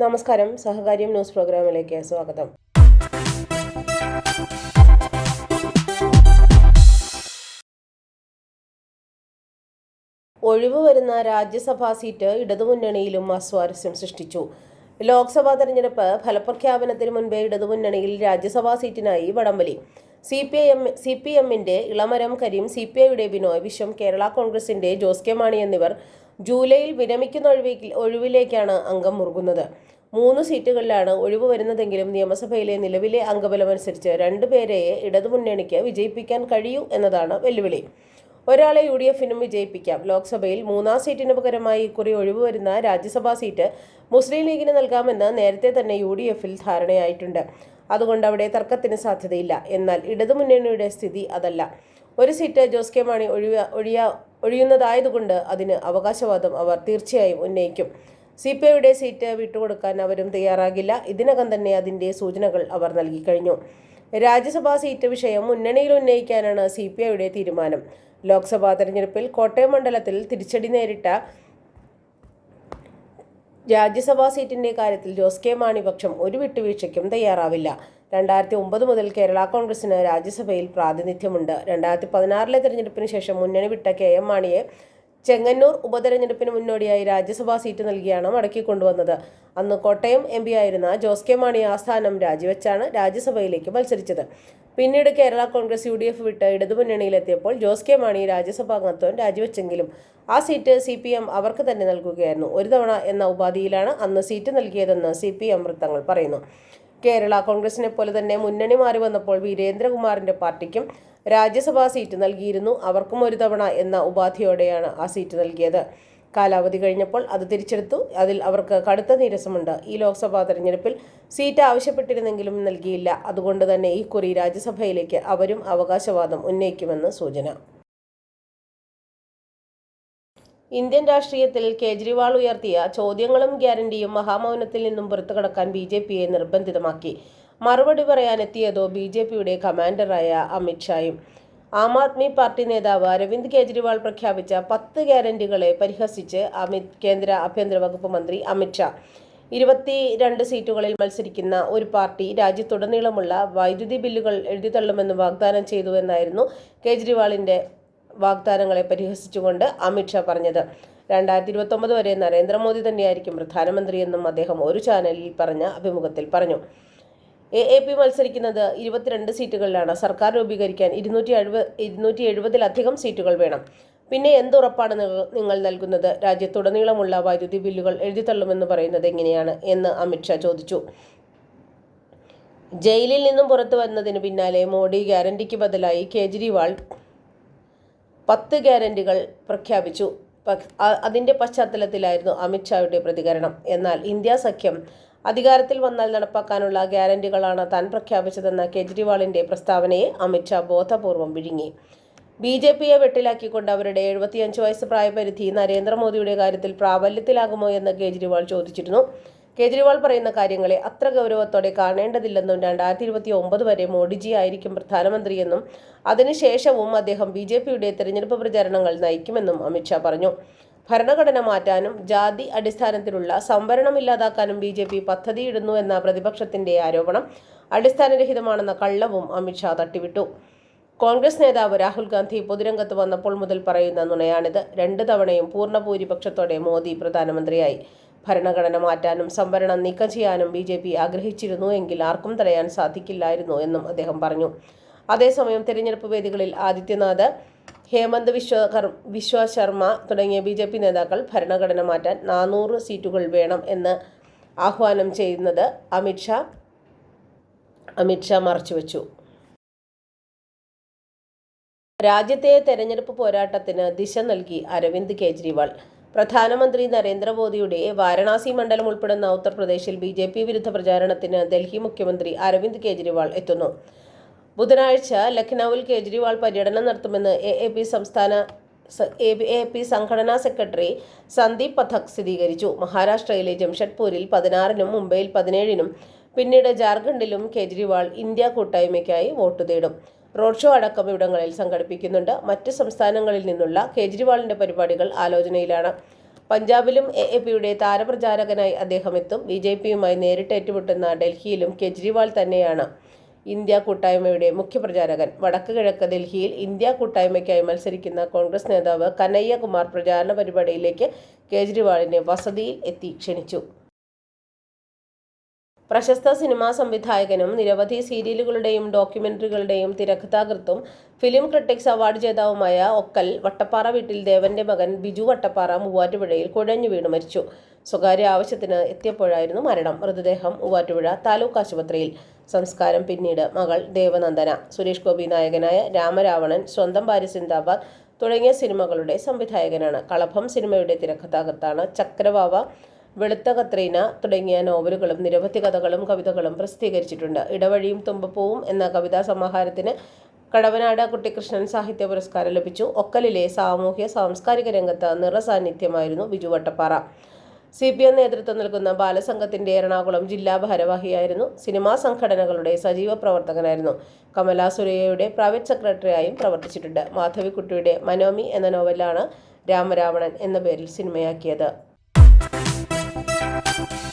നമസ്കാരം. സഹകാര്യം ന്യൂസ് പ്രോഗ്രാമിലേക്ക് സ്വാഗതം. ഒഴിവ് വരുന്ന രാജ്യസഭാ സീറ്റ് ഇടതുമുന്നണിയിലും അസ്വാരസ്യം സൃഷ്ടിച്ചു. ലോക്സഭാ തെരഞ്ഞെടുപ്പ് ഫലപ്രഖ്യാപനത്തിന് മുൻപേ ഇടതുമുന്നണിയിൽ രാജ്യസഭാ സീറ്റിനായി വടംവലി. C P M C P എമ്മിന്റെ ഇളമരം കരീം സി പി ഐയുടെ ബിനോയ് വിശ്വം കേരള കോൺഗ്രസിന്റെ ജോസ് കെ മാണി എന്നിവർ ജൂലൈയിൽ വിരമിക്കുന്ന ഒഴിവിൽ ഒഴിവിലേക്കാണ് അംഗം മുറുകുന്നത്. മൂന്ന് സീറ്റുകളിലാണ് ഒഴിവ് വരുന്നതെങ്കിലും നിയമസഭയിലെ നിലവിലെ അംഗബലമനുസരിച്ച് രണ്ടുപേരെയെ ഇടതുമുന്നണിക്ക് വിജയിപ്പിക്കാൻ കഴിയൂ എന്നതാണ് വെല്ലുവിളി. ഒരാളെ യു ഡി എഫിനും വിജയിപ്പിക്കാം. ലോക്സഭയിൽ മൂന്നാം സീറ്റിന് പകരമായി ഇക്കുറി ഒഴിവ് വരുന്ന രാജ്യസഭാ സീറ്റ് മുസ്ലിം ലീഗിന് നൽകാമെന്ന് നേരത്തെ തന്നെ യു ഡി എഫിൽ ധാരണയായിട്ടുണ്ട്. അതുകൊണ്ട് അവിടെ തർക്കത്തിന് സാധ്യതയില്ല. എന്നാൽ ഇടതുമുന്നണിയുടെ സ്ഥിതി അതല്ല. ഒരു സീറ്റ് ജോസ് കെ മാണി ഒഴിയ ഒഴിയ ഒഴിയുന്നതായതുകൊണ്ട് അതിന് അവകാശവാദം അവർ തീർച്ചയായും ഉന്നയിക്കും. സി പി ഐയുടെ സീറ്റ് വിട്ടുകൊടുക്കാൻ അവരും തയ്യാറാകില്ല. ഇതിനകം തന്നെ അതിന്റെ സൂചനകൾ അവർ നൽകി കഴിഞ്ഞു രാജ്യസഭാ സീറ്റ് വിഷയം മുന്നണിയിൽ ഉന്നയിക്കാനാണ് സി പി ഐയുടെ തീരുമാനം. ലോക്സഭാ തെരഞ്ഞെടുപ്പിൽ കോട്ടയം മണ്ഡലത്തിൽ തിരിച്ചടി നേരിട്ട രാജ്യസഭാ സീറ്റിന്റെ കാര്യത്തിൽ ജോസ് കെ മാണി പക്ഷം ഒരു വിട്ടുവീഴ്ചയ്ക്കും തയ്യാറാവില്ല. രണ്ടായിരത്തി ഒമ്പത് മുതൽ കേരള കോൺഗ്രസിന് രാജ്യസഭയിൽ പ്രാതിനിധ്യമുണ്ട്. രണ്ടായിരത്തി പതിനാറിലെ തെരഞ്ഞെടുപ്പിന് ശേഷം മുന്നണി വിട്ട കെ എം മാണിയെ ചെങ്ങന്നൂർ ഉപതെരഞ്ഞെടുപ്പിന് മുന്നോടിയായി രാജ്യസഭാ സീറ്റ് നൽകിയാണ് മടക്കി കൊണ്ടുവന്നത്. അന്ന് കോട്ടയം എം പി ആയിരുന്ന ജോസ് കെ മാണി ആ സ്ഥാനം രാജിവെച്ചാണ് രാജ്യസഭയിലേക്ക് മത്സരിച്ചത്. പിന്നീട് Kerala Congress U D F വിട്ട് ഇടതുമുന്നണിയിലെത്തിയപ്പോൾ ജോസ് കെ മാണി രാജ്യസഭാംഗത്വം രാജിവെച്ചെങ്കിലും ആ സീറ്റ് സി പി എം അവർക്ക് തന്നെ നൽകുകയായിരുന്നു. ഒരു തവണ എന്ന ഉപാധിയിലാണ് അന്ന് സീറ്റ് നൽകിയതെന്ന് സി പി എം വൃത്തങ്ങൾ പറയുന്നു. കേരള കോൺഗ്രസിനെ പോലെ തന്നെ മുന്നണി മാറി വന്നപ്പോൾ വീരേന്ദ്രകുമാറിന്റെ പാർട്ടിക്കും രാജ്യസഭാ സീറ്റ് നൽകിയിരുന്നു. അവർക്കും ഒരു തവണ എന്ന ഉപാധിയോടെയാണ് ആ സീറ്റ് നൽകിയത്. കാലാവധി കഴിഞ്ഞപ്പോൾ അത് തിരിച്ചെടുത്തു. അതിൽ അവർക്ക് കടുത്ത നീരസമുണ്ട്. ഈ ലോക്സഭാ തെരഞ്ഞെടുപ്പിൽ സീറ്റ് ആവശ്യപ്പെട്ടിരുന്നെങ്കിലും നൽകിയില്ല. അതുകൊണ്ട് തന്നെ ഈ കുറി രാജ്യസഭയിലേക്ക് അവരും അവകാശവാദം ഉന്നയിക്കുമെന്ന് സൂചന. ഇന്ത്യൻ രാഷ്ട്രീയത്തിൽ കേജ്രിവാൾ ഉയർത്തിയ ചോദ്യങ്ങളും ഗ്യാരണ്ടിയും മഹാമൗനത്തിൽ നിന്നും പുറത്തുകടക്കാൻ ബി നിർബന്ധിതമാക്കി. മറുപടി പറയാനെത്തിയതോ ബി ജെ പിയുടെ കമാൻഡറായ അമിത്ഷായും ആം ആദ്മി പാർട്ടി നേതാവ് അരവിന്ദ് കെജ്രിവാൾ പ്രഖ്യാപിച്ച പത്ത് ഗ്യാരണ്ടികളെ പരിഹസിച്ച് അമിത് കേന്ദ്ര ആഭ്യന്തര വകുപ്പ് മന്ത്രി അമിത്ഷാ ഇരുപത്തി രണ്ട് സീറ്റുകളിൽ മത്സരിക്കുന്ന ഒരു പാർട്ടി രാജ്യത്തുടനീളമുള്ള വൈദ്യുതി ബില്ലുകൾ എഴുതിത്തള്ളുമെന്ന് വാഗ്ദാനം ചെയ്തു എന്നായിരുന്നു കെജ്രിവാളിന്റെ വാഗ്ദാനങ്ങളെ പരിഹസിച്ചുകൊണ്ട് അമിത്ഷാ പറഞ്ഞത്. രണ്ടായിരത്തി ഇരുപത്തൊമ്പത് വരെ നരേന്ദ്രമോദി തന്നെയായിരിക്കും പ്രധാനമന്ത്രിയെന്നും അദ്ദേഹം ഒരു ചാനലിൽ പറഞ്ഞ അഭിമുഖത്തിൽ പറഞ്ഞു. എ എ പി മത്സരിക്കുന്നത് ഇരുപത്തിരണ്ട് സീറ്റുകളിലാണ്. സർക്കാർ രൂപീകരിക്കാൻ ഇരുന്നൂറ്റി എഴുപത് ഇരുന്നൂറ്റി എഴുപതിലധികം സീറ്റുകൾ വേണം. പിന്നെ എന്തുറപ്പാണ് നിങ്ങൾ നൽകുന്നത്? രാജ്യത്തുടനീളമുള്ള വൈദ്യുതി ബില്ലുകൾ എഴുതിത്തള്ളുമെന്ന് പറയുന്നത് എങ്ങനെയാണ് എന്ന് അമിത്ഷാ ചോദിച്ചു. ജയിലിൽ നിന്നും പുറത്തു വന്നതിന് പിന്നാലെ മോഡി ഗ്യാരണ്ടിക്ക് ബദലായി കേജ്രിവാൾ പത്ത് ഗ്യാരണ്ടികൾ പ്രഖ്യാപിച്ചു. അതിന്റെ പശ്ചാത്തലത്തിലായിരുന്നു അമിത്ഷായുടെ പ്രതികരണം. എന്നാൽ ഇന്ത്യ സഖ്യം അധികാരത്തിൽ വന്നാൽ നടപ്പാക്കാനുള്ള ഗ്യാരണ്ടികളാണ് താൻ പ്രഖ്യാപിച്ചതെന്ന കേജ്രിവാളിന്റെ പ്രസ്താവനയെ അമിത്ഷാ ബോധപൂർവം വിഴുങ്ങി. ബി ജെ പിയെ വെട്ടിലാക്കിക്കൊണ്ട് അവരുടെ എഴുപത്തിയഞ്ച് വയസ്സ് പ്രായപരിധി നരേന്ദ്രമോദിയുടെ കാര്യത്തിൽ പ്രാബല്യത്തിലാകുമോ എന്ന് കേജ്രിവാൾ ചോദിച്ചിരുന്നു. കേജ്രിവാൾ പറയുന്ന കാര്യങ്ങളെ അത്ര ഗൗരവത്തോടെ കാണേണ്ടതില്ലെന്നും രണ്ടായിരത്തി ഇരുപത്തി ഒമ്പത് വരെ മോഡിജി ആയിരിക്കും പ്രധാനമന്ത്രിയെന്നും അതിനുശേഷവും അദ്ദേഹം ബി ജെ പിയുടെ തെരഞ്ഞെടുപ്പ് പ്രചാരണങ്ങൾ നയിക്കുമെന്നും അമിത്ഷാ പറഞ്ഞു. ഭരണഘടന മാറ്റാനും ജാതി അടിസ്ഥാനത്തിലുള്ള സംവരണം ഇല്ലാതാക്കാനും ബി ജെ പി പദ്ധതിയിടുന്നു എന്ന പ്രതിപക്ഷത്തിന്റെ ആരോപണം അടിസ്ഥാനരഹിതമാണെന്ന കള്ളവും അമിത്ഷാ തട്ടിവിട്ടു. കോൺഗ്രസ് നേതാവ് രാഹുൽ ഗാന്ധി പൊതുരംഗത്ത് വന്നപ്പോൾ മുതൽ പറയുന്ന നുണയാണിത്. രണ്ട് തവണയും പൂർണ ഭൂരിപക്ഷത്തോടെ മോദി പ്രധാനമന്ത്രിയായി. ഭരണഘടന മാറ്റാനും സംവരണം നീക്കം ചെയ്യാനും ബി ജെ പി ആഗ്രഹിച്ചിരുന്നു എങ്കിൽ ആർക്കും തടയാൻ സാധിക്കില്ലായിരുന്നു എന്നും അദ്ദേഹം പറഞ്ഞു. അതേസമയം തെരഞ്ഞെടുപ്പ് വേദികളിൽ ആദിത്യനാഥ് ഹേമന്ത് വിശ്വകർ വിശ്വ ശർമ്മ തുടങ്ങിയ ബി ജെ പി നേതാക്കൾ ഭരണഘടന മാറ്റാൻ നാനൂറ് സീറ്റുകൾ വേണം എന്ന് ആഹ്വാനം ചെയ്യുന്നത് അമിത്ഷാ അമിത്ഷാ മറച്ചുവെച്ചു രാജ്യത്തെ തെരഞ്ഞെടുപ്പ് പോരാട്ടത്തിന് ദിശ നൽകി അരവിന്ദ് കെജ്രിവാൾ. പ്രധാനമന്ത്രി നരേന്ദ്രമോദിയുടെ വാരണാസി മണ്ഡലം ഉൾപ്പെടുന്ന ഉത്തർപ്രദേശിൽ ബി ജെ പി വിരുദ്ധ പ്രചാരണത്തിന് ഡൽഹി മുഖ്യമന്ത്രി അരവിന്ദ് കെജ്രിവാൾ എത്തുന്നു. ബുധനാഴ്ച ലഖ്നൌവിൽ കേജ്രിവാൾ പര്യടനം നടത്തുമെന്ന് എ എ പി സംസ്ഥാന എ പി- സംഘടനാ സെക്രട്ടറി സന്ദീപ് പഥക് സ്ഥിരീകരിച്ചു. മഹാരാഷ്ട്രയിലെ ജംഷഡ്പൂരിൽ പതിനാറിനും മുംബൈയിൽ പതിനേഴിനും പിന്നീട് ജാർഖണ്ഡിലും കേജ്രിവാൾ ഇന്ത്യ കൂട്ടായ്മയ്ക്കായി വോട്ട് തേടും. റോഡ് ഷോ അടക്കം ഇവിടങ്ങളിൽ സംഘടിപ്പിക്കുന്നുണ്ട്. മറ്റ് സംസ്ഥാനങ്ങളിൽ നിന്നുള്ള കേജ്രിവാളിന്റെ പരിപാടികൾ ആലോചനയിലാണ്. പഞ്ചാബിലും എ എ പിയുടെ താരപ്രചാരകനായി അദ്ദേഹം എത്തും. ബി ജെ പിയുമായി നേരിട്ട് ഏറ്റുമുട്ടുന്ന ഡൽഹിയിലും കേജ്രിവാൾ തന്നെയാണ്. ഇന്ത്യ കൂട്ടായ്മയുടെ മുഖ്യപ്രചാരകൻ. വടക്ക് കിഴക്ക് ഡൽഹിയിൽ ഇന്ത്യ കൂട്ടായ്മയ്ക്കായി മത്സരിക്കുന്ന കോൺഗ്രസ് നേതാവ് കനയ്യകുമാർ പ്രചാരണ പരിപാടിയിലേക്ക് കേജ്രിവാളിനെ വസതിയിൽ എത്തി ക്ഷണിച്ചു. പ്രശസ്ത സിനിമാ സംവിധായകനും നിരവധി സീരിയലുകളുടെയും ഡോക്യുമെന്ററികളുടെയും തിരക്കഥാകൃത്തും ഫിലിം ക്രിട്ടിക്സ് അവാർഡ് ജേതാവുമായ ഒക്കൽ വട്ടപ്പാറ വീട്ടിൽ ദേവന്റെ മകൻ ബിജു വട്ടപ്പാറ മൂവാറ്റുപുഴയിൽ കുഴഞ്ഞു വീണ് മരിച്ചു. സ്വകാര്യ ആവശ്യത്തിന് എത്തിയപ്പോഴായിരുന്നു മരണം. മൃതദേഹം മൂവാറ്റുപുഴ താലൂക്ക് ആശുപത്രിയിൽ. സംസ്കാരം പിന്നീട് മകൾ ദേവനന്ദന സുരേഷ് ഗോപി നായകനായ രാമരാവണൻ സ്വന്തം ഭാര്യ സിന്ദാബാദ് തുടങ്ങിയ സിനിമകളുടെ സംവിധായകനാണ്. കളഭം സിനിമയുടെ തിരക്കഥാകൃത്താണ് ചക്രവാവ. വെളുത്ത കത്രീന തുടങ്ങിയ നോവലുകളും നിരവധി കഥകളും കവിതകളും പ്രസിദ്ധീകരിച്ചിട്ടുണ്ട്. ഇടവഴിയും തുമ്പപ്പൂവും എന്ന കവിതാ സമാഹാരത്തിന് കടവനാട് കുട്ടിക്കൃഷ്ണൻ സാഹിത്യ പുരസ്കാരം ലഭിച്ചു. ഒക്കലിലെ സാമൂഹ്യ സാംസ്കാരിക രംഗത്ത് നിറസാന്നിധ്യമായിരുന്നു Biju Vattappara. C P M നേതൃത്വം നൽകുന്ന ബാലസംഘത്തിന്റെ എറണാകുളം ജില്ലാ ഭാരവാഹിയായിരുന്നു. സിനിമാ സംഘടനകളുടെ സജീവ പ്രവർത്തകനായിരുന്നു. കമല സുരയ്യയുടെ പ്രൈവറ്റ് സെക്രട്ടറിയായും പ്രവർത്തിച്ചിട്ടുണ്ട്. മാധവിക്കുട്ടിയുടെ മനോമി എന്ന നോവലാണ് രാമരാവണൻ എന്ന പേരിൽ സിനിമയാക്കിയത്. you